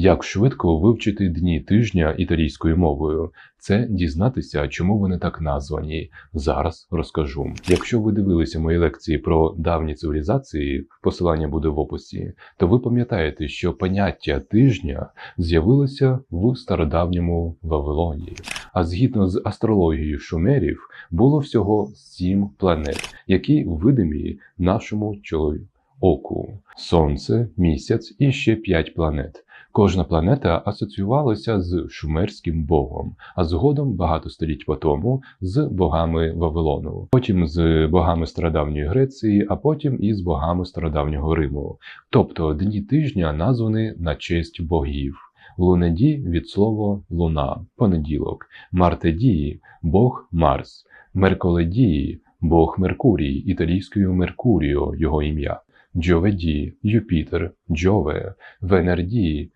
Як швидко вивчити дні тижня італійською мовою? Це дізнатися, чому вони так названі. Зараз розкажу. Якщо ви дивилися мої лекції про давні цивілізації, посилання буде в описі, то ви пам'ятаєте, що поняття тижня з'явилося в стародавньому Вавилоні. А згідно з астрологією шумерів, було всього сім планет, які видимі нашому чоловіку. Оку, Сонце, місяць і ще п'ять планет. Кожна планета асоціювалася з шумерським богом, а згодом багато століть по тому з богами Вавилону, потім з богами стародавньої Греції, а потім і з богами стародавнього Риму. Тобто дні тижня названі на честь богів. Лунеді від слова луна, понеділок, Мартедії бог Марс, Мерколедії бог Меркурій, італійською Меркуріо його ім'я. Джоведі, Юпітер, Джове, Венердії,